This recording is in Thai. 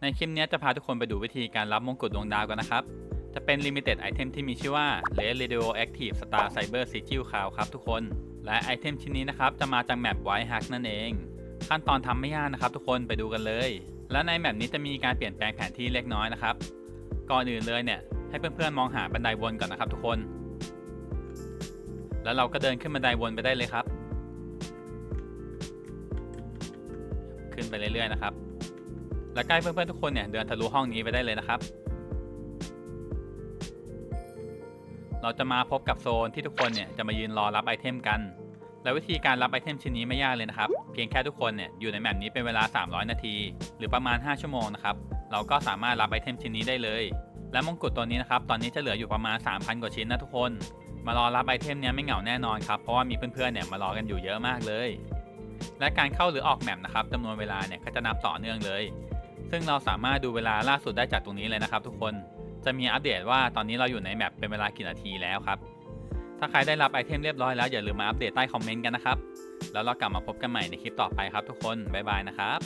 ในคลิปนี้จะพาทุกคนไปดูวิธีการรับมงกุฎดวงดาวกันนะครับ จะเป็น Limited Item ที่มีชื่อว่า Red Radioactive Star Cyber Sigil Cloud ครับทุกคน และไอเทมชิ้นนี้นะครับจะมาจากแมป White Hack นั่นเอง ขั้นตอนทำไม่ยากนะครับทุกคนไปดูกันเลย และในแมปนี้จะมีการเปลี่ยนแปลงแผนที่เล็กน้อยนะครับ ก่อนอื่นเลยเนี่ยให้เพื่อนๆมองหาบันไดวนก่อนนะครับทุกคน แล้วเราก็เดินขึ้นบันไดวนไปได้เลยครับ ขึ้นไปเรื่อยๆนะครับ และใกล้เพื่อนๆทุกคนเนี่ยเดินทะลุห้องนี้ไปได้เลยนะครับ เราจะมาพบกับโซนที่ทุกคนเนี่ยจะมายืนรอรับไอเทมกัน และวิธีการรับไอเทมชิ้นนี้ไม่ยากเลยนะครับ เพียงแค่ทุกคนเนี่ยอยู่ในแมปนี้เป็นเวลา 300 นาที หรือประมาณ 5 ชั่วโมงนะครับ เราก็สามารถรับไอเทมชิ้นนี้ได้เลย และมงกุฎตัวนี้นะครับ ตอนนี้จะเหลืออยู่ประมาณ 3,000 กว่าชิ้นนะทุกคน มารอรับไอเทมเนี้ยไม่เหงาแน่นอนครับ เพราะว่ามีเพื่อนๆเนี่ยมารอกันอยู่เยอะมากเลยและการเข้าหรือออกแมปนะครับจำนวนเวลาเนี่ยก็จะนับต่อเนื่องเลย ซึ่งเราสามารถดูเวลาล่าสุดได้จากตรงนี้เลยนะครับ ทุกคนจะมีอัปเดตว่าตอนนี้เราอยู่ในแมปเป็นเวลากี่นาทีแล้วครับ ถ้าใครได้รับไอเทมเรียบร้อยแล้วอย่าลืมมาอัปเดตใต้คอมเมนต์กันนะครับ แล้วเรากลับมาพบกันใหม่ในคลิปต่อไปครับทุกคน บ๊ายบายนะครับ